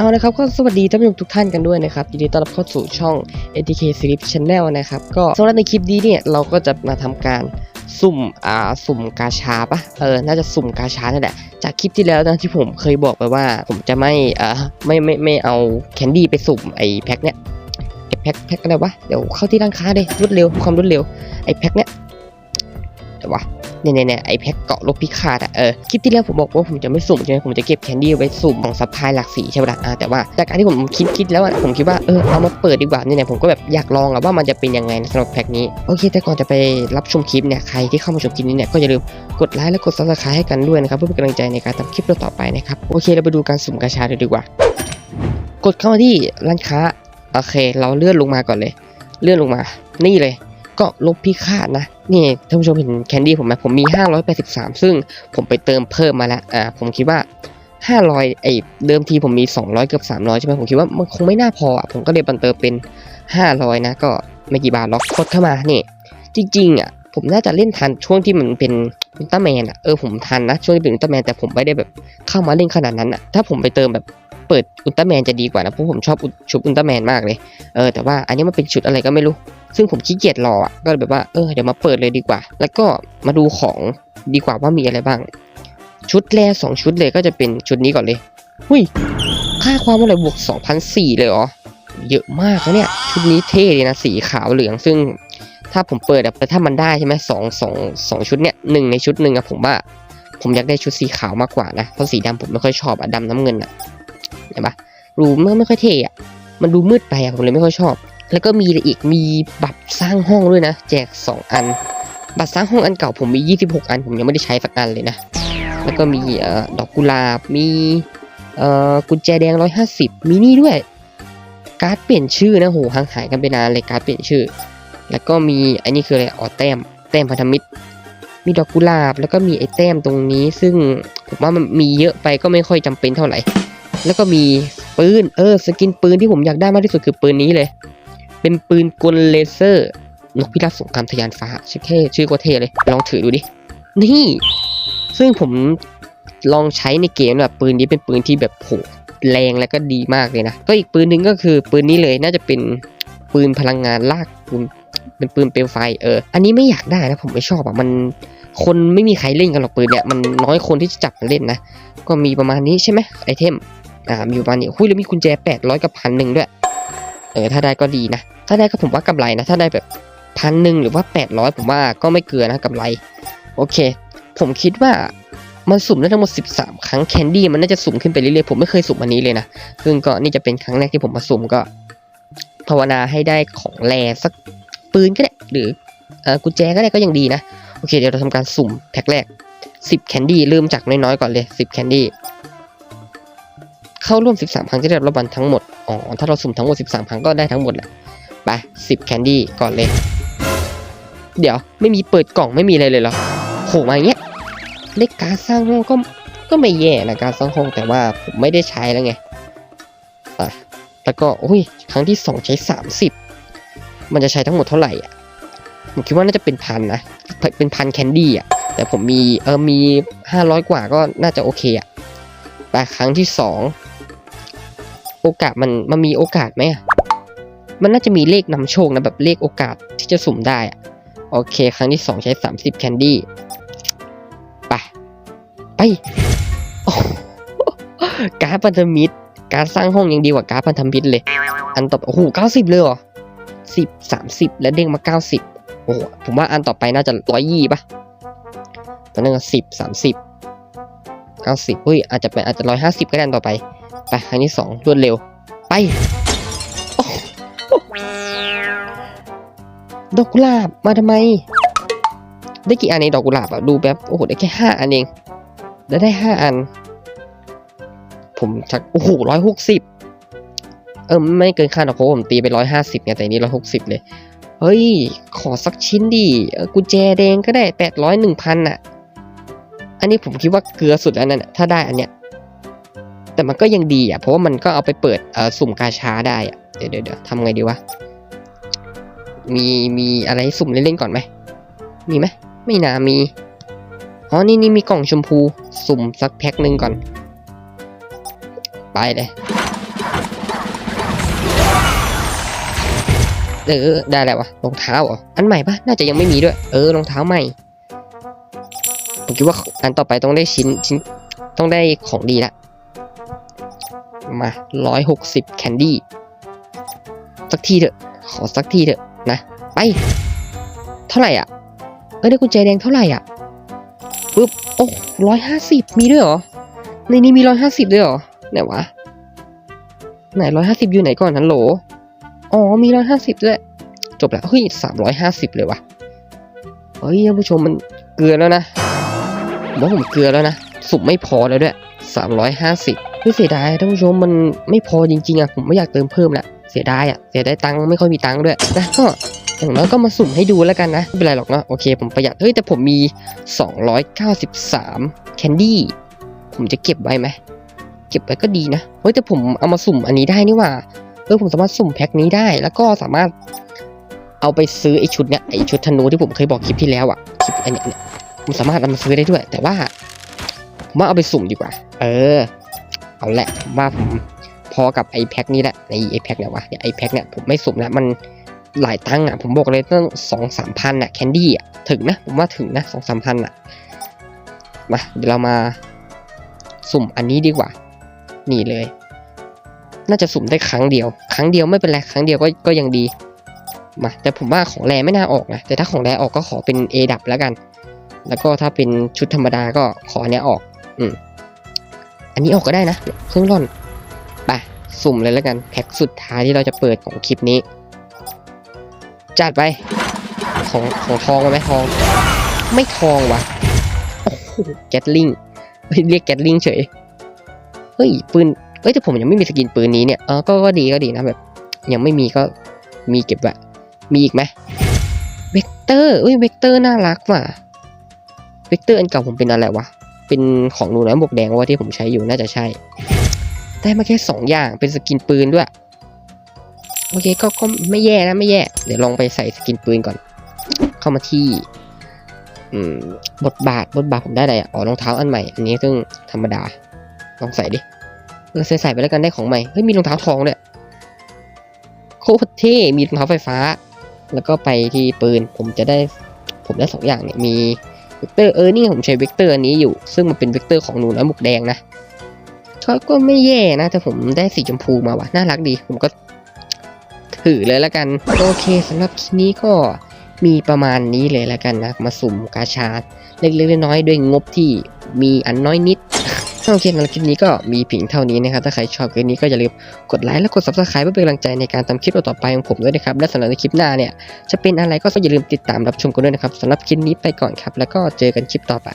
เอาละครับก็สวัสดีท่านผู้ชมทุกท่านกันด้วยนะครับยินดีต้อนรับเข้าสู่ช่อง ATK Series Channel นะครับก็สำหรับในคลิปนี้เนี่ยเราก็จะมาทำการสุ่มอ่าสุ่มกาชาปะเออน่าจะสุ่มกาชานั่นแหละจากคลิปที่แล้วนะที่ผมเคยบอกไปว่า ผมจะไม่อ่าไม่ไม่ไม่เอาแคนดี้ไปสุ่มไอ้แพ็คเนี้ยไอ้แพ็คแพ็คอะไรวะเดี๋ยวเข้าที่ร้านค้าเลยรวดเร็วความรวดเร็วไอ้แพ็คเนี้ยเดี๋ยววะ เนี่ยเนี่ยไอแพ็กเกาะลบพิฆาตอะเออคลิปที่แล้วผมบอกว่าผมจะไม่สุ่มใช่ไหมผมจะเก็บแคนดี้ไว้สุ่มของซัพพลายหลักสีใช่ไหมล่ะอ่าแต่ว่าจากการที่ผมคิดคิดแล้วอะผมคิดว่าเออเอามาเปิดดีกว่าเนี่ยเนี่ยผมก็แบบอยากลองอะว่ามันจะเป็นยังไงสำหรับแพ็กนี้โอเค แต่ก่อนจะไปรับชมคลิปเนี่ยใครที่เข้ามาชมคลิปนี้เนี่ยก็อย่าลืมกดไลค์และกดซับสไครต์ให้กันด้วยนะครับเพื่อเป็นกำลังใจในการทำคลิปต่อไปนะครับโอเคเราไปดูการสุ่มกาชาเลยดีกว่า กดเข้ามาที่ร้านค้าโอเค เราเลื่อนลงมาก่อนเลย เลื่อนลงมา นี่เลย ก็ลบพิฆาตนะ นี่ท่านผู้ชมเห็นแคนดี้ผมไหมผมมี 583 ซึ่งผมไปเติมเพิ่มมาแล้วอ่าผมคิดว่า 500ไอ้เดิมทีผมมี 200 เกือบ 300 ใช่ไหมผมคิดว่ามันคงไม่น่าพออะผมก็เลยบันเติมเป็น 500 นะ ก็ไม่กี่บาทล็อกกดเข้ามานี่ จริงๆอะผมน่าจะเล่นทันช่วงที่มันเป็น อุลตร้าแมนอะเออผมทันนะช่วงที่เป็นอุลตร้าแมนแต่ผมไม่ได้แบบเข้ามาเล่นขนาดนั้นอะถ้าผมไปเติมแบบเปิดอุลตร้าแมนจะดีกว่านะเพราะผมชอบชุดอุลตร้าแมนมากเลยเออแต่ว่าอันนี้มันเป็นชุดอะไรก็ไม่รู้ ซึ่งผมขี้เกียจรออะก็เลยแบบว่าเออเดี๋ยวมาเปิดเลยดีกว่า แล้วก็มาดูของดีกว่าว่ามีอะไรบ้าง ชุดแรกสองชุดเลยก็จะเป็นชุดนี้ก่อนเลยหุยค่าความอะไรบวก2,004เลยเหรอเยอะมากนะเนี่ยชุดนี้เท่ดีนะสีขาวเหลืองซึ่ง ถ้าผมเปิดอะถ้ามันได้ใช่ไหมสองสองสองชุดเนี่ยหนึ่งในชุดหนึ่งอะผมว่า ผมอยากได้ชุดสีขาวมากกว่านะเพราะสีดำผมไม่ค่อยชอบอะดำน้ำเงินอะเห็นปะรูมันไม่ค่อยเท่อะมันดูมืดไปอะผมเลยไม่ค่อยชอบ แล้วก็มีอะไรอีกมีบัตรสร้างห้องด้วยนะ แจก 2 อัน บัตรสร้างห้องอันเก่าผมมี 26 อัน ผมยังไม่ได้ใช้สักอันเลยนะ แล้วก็มีเอ่อดอกกุหลาบมีเอ่อกุญแจแดง 150 มีนี่ด้วย การ์ดเปลี่ยนชื่อนะโหห่างหายกันไปนานเลยการ์ดเปลี่ยนชื่อ แล้วก็มีอันนี้คืออะไรอ๋อแต้ม แต้มพันธมิตร มีดอกกุหลาบ แล้วก็มีไอ้แต้มตรงนี้ ซึ่งผมว่ามันมีเยอะไปก็ไม่ค่อยจำเป็นเท่าไหร่ แล้วก็มีปืน เออ สกินปืนที่ผมอยากได้มากที่สุดคือปืนนี้เลย เป็นปืนกลเลเซอร์ นกพิราบสงครามทะยานฟ้า ชื่อเท่ชื่อก็เท่เลย ลองถือดูดิ นี่ ซึ่งผมลองใช้ในเกมแบบปืนนี้เป็นปืนที่แบบโหแรงและก็ดีมากเลยนะ ก็อีกปืนหนึ่งก็คือปืนนี้เลยน่าจะเป็นปืนพลังงานลากปืน เป็นปืนเปลวไฟเอออันนี้ไม่อยากได้นะผมไม่ชอบอะมันคนไม่มีใครเล่นกันหรอกปืนเนี่ยมันน้อยคนที่จะจับมาเล่นนะก็มีประมาณนี้ใช่ไหมไอเทมอ่ามีประมาณนี้หุ้ยแล้วมีกุญแจ800กับพันหนึ่งด้วยเออถ้าได้ก็ดีนะถ้าได้ก็ผมว่ากำไรนะถ้าได้แบบพันหนึ่งหรือว่า 800 ผมว่าก็ไม่เกินนะกำไร โอเค ผมคิดว่ามันสุ่มได้ทั้งหมด 13 ครั้งแคนดี้มันน่าจะสุ่มขึ้นไปเรื่อยๆผมไม่เคยสุ่มอันนี้เลยนะซึ่งก็นี่จะเป็นครั้งแรกที่ผมมาสุ่มก็ ภาวนาให้ได้ของแรสัก ปืนก็ได้หรืออกุญแจก็ได้ก็ยังดีนะ โอเคเดี๋ยวเราทำการสุ่มแพ็คแรก 10 แคนดี้เริ่มจากน้อยๆก่อนเลย 10 แคนดี้เข้าร่วม 13 ครั้งจะได้รับรางวัลทั้งหมด อ๋อ ถ้าเราสุ่มทั้งหมด 13 ครั้งก็ได้ทั้งหมดแหละ ไป 10 แคนดี้ก่อนเลย เดี๋ยวไม่มีเปิดกล่องไม่มีอะไรเลยเหรอโผล่มาอย่างเงี้ยเลขการสร้างห้องก็ก็ไม่แย่นะการสร้างห้องแต่ว่าผมไม่ได้ใช้แล้วไงอะแล้วก็โอ้ยครั้งที่ 2 ใช้ 30 มันจะใช้ทั้งหมดเท่าไหร่อะผมคิดว่าน่าจะเป็นพันนะ เป็นพันแคนดี้อะ แต่ผมมีเออมี 500 กว่าก็น่าจะโอเคอะไปครั้งที่สองโอกาสมันมันมีโอกาสไหมอะมันน่าจะมีเลขนำโชคนะแบบเลขโอกาสที่จะสุ่มได้อะโอเค ครั้งที่สองใช้ 30แคนดี้ไปไปการ์ดพันธมิตร การสร้างห้องยังดีกว่าการ์ดพันธมิตรเลย อันต่อโอ้โหเก้าสิบเลยเหรอ สิบสามสิบแล้วเด้งมาเก้าสิบโอ้โหผมว่าอันต่อไปน่าจะร้อยยี่ป่ะตอนนั้นก็สิบสามสิบเก้าสิบเฮ้ยอาจจะเป็นอาจจะร้อยห้าสิบก็ได้อันต่อไปไปครั้งที่สองรวดเร็ว ไปดอกกุหลาบมาทำไม ได้กี่อันในดอกกุหลาบอะดูแบบโอ้โหได้แค่ห้าอันเองแล้วได้ห้าอัน ผมชักโอ้โหร้อยหกสิบ เออไม่เกินคาดหรอกเพราะผมตีไปร้อยห้าสิบไงแต่อันนี้ร้อยหกสิบเลย เฮ้ย ขอสักชิ้นดิกุญแจแดงก็ได้แปดร้อยหนึ่งพันอะอันนี้ผมคิดว่าเกลือสุดแล้วนั่นน่ะถ้าได้อันเนี้ย แต่มันก็ยังดีอะ เพราะว่ามันก็เอาไปเปิดเออสุ่มกาชาได้อะเดี๋ยวเดี๋ยวเดี๋ยวทำไงดีวะ มีมีอะไรสุ่มเล่นๆก่อนไหม มีไหมไม่น่ามี อ๋อ นี่นี่มีกล่องชมพู สุ่มสักแพ็คหนึ่งก่อน ไปเลย เออได้แล้ววะรองเท้าเหรออันใหม่ปะน่าจะยังไม่มีด้วย เออรองเท้าใหม่ผมคิดว่าอันต่อไปต้องได้ชิ้นชิ้นต้องได้ของดีละมาร้อยหกสิบแคนดี้สักทีเถอะ ขอสักทีเถอะนะ ไป เท่าไหร่อะ เอ้ยได้กุญแจแดงเท่าไหร่อะปึ๊บโอ้ร้อยห้าสิบมีด้วยเหรอ ในนี้มีร้อยห้าสิบด้วยเหรอ ไหนวะ ไหนร้อยห้าสิบอยู่ไหนก่อนฮัลโหล อ๋อมีร้อยห้าสิบด้วย จบแล้วเฮ้ยสามร้อยห้าสิบเลยวะเฮ้ยท่านผู้ชมมันเกลือแล้วนะผมว่าผมเกลือแล้วนะสุกไม่พอแล้วด้วยสามร้อยห้าสิบเฮ้ยเสียดายท่านผู้ชมมันไม่พอจริงๆอะผมไม่อยากเติมเพิ่มละเสียดายอะเสียดายตังค์ไม่ค่อยมีตังค์ด้วยนะก็อย่างน้อยก็มาสุ่มให้ดูแล้วกันนะไม่เป็นไรหรอกเนาะโอเคผมประหยัดเฮ้ยแต่ผมมี 293แคนดี้ผมจะเก็บไว้ไหมเก็บไว้ก็ดีนะเฮ้ยแต่ผมเอามาสุ่มอันนี้ได้นี่ว่า ออผมสามารถสุ่มแพ็คนี้ได้ แล้วก็สามารถเอาไปซื้อไอชุดเนี้ยไอชุดธนูที่ผมเคยบอกคลิปที่แล้วอะคลิปอันเนี้ยเนี่ยผมสามารถเอามาซื้อได้ด้วย แต่ว่าผมว่าเอาไปสุ่มดีกว่า เออ เอาแหละมว่าผมพอกับไอแพ็คนี้แหละไอไอแพ็คเนี่ยวะเนี่ยไอแพ็คเนี่ยผมไม่สุ่มแล้วมันหลายตังค์อะผมบอกเลยต้องสองสามพันอะแคนดี้อะถึงนะผมว่าถึงนะสองสามพันอะมาเดี๋ยวเรามาสุ่มอันนี้ดีกว่า นี่เลย น่าจะสุ่มได้ครั้งเดียว ครั้งเดียวไม่เป็นไรครั้งเดียวก็ก็ยังดีมาแต่ผมว่าของแรไม่น่าออกนะแต่ถ้าของแรออกก็ขอเป็น A ดับแล้วกัน แล้วก็ถ้าเป็นชุดธรรมดาก็ขอเนี้ยออกอืมอันนี้ออกก็ได้นะเครื่องร่อนไปสุ่มเลยแล้วกันแพ็คสุดท้ายที่เราจะเปิดของคลิปนี้ จัดไปของของทองไหมทอง ไม่ทองวะโอ้โหแกตลิงเรียกแกตลิงเฉยเฮ้ยปืน เอ้ยแต่ผมยังไม่มีสกินปืนนี้เนี่ยเออก็ก็ดีก็ดีนะแบบ ยังไม่มีก็มีเก็บไว้มีอีกไหมเวกเตอร์เอ้ยเวกเตอร์น่ารักว่ะเวกเตอร์อันเก่าผมเป็นอะไรวะเป็นของหนูน้อยบวกแดงว่าที่ผมใช้อยู่น่าจะใช่ ได้มาแค่สองอย่างเป็นสกินปืนด้วยโอเคก็ก็ไม่แย่นะไม่แย่ เดี๋ยวลองไปใส่สกินปืนก่อน เข้ามาที่บทบาทบทบาทผมได้อะไรอ๋อรองเท้าอันใหม่ อันนี้ซึ่งธรรมดา ลองใส่ดิ เออใส่ใส่ไปแล้วกันได้ของใหม่ เฮ้ยมีรองเท้าทองด้วยโคตรเท่มีรองเท้าไฟฟ้า แล้วก็ไปที่ปืนผมจะได้ผมได้สองอย่างเนี่ยมีเวกเตอร์เออนี่ผมใช้เวกเตอร์อันนี้อยู่ ซึ่งมันเป็นเวกเตอร์ของหนูน้อยหมุกแดงนะก็ก็ไม่แย่นะ แต่ผมได้สีชมพูมาว่ะน่ารักดี ผมก็ถือเลยแล้วกัน โอเคสำหรับคลิปนี้ก็มีประมาณนี้เลยแล้วกันนะ มาสุ่มกาชาดเล็กๆน้อยๆด้วยงบที่มีอันน้อยนิด สำหรับคลิปนี้ก็มีเพียงเท่านี้นะครับ ถ้าใครชอบคลิปนี้ก็อย่าลืมกดไลค์และกด subscribe เพื่อเป็นกำลังใจในการทำคลิปต่อไปของผมด้วยนะครับ และสำหรับในคลิปหน้าเนี่ยจะเป็นอะไรก็อย่าลืมติดตามรับชมกันด้วยนะครับสำหรับคลิปนี้ไปก่อนครับ แล้วก็เจอกันคลิปต่อไป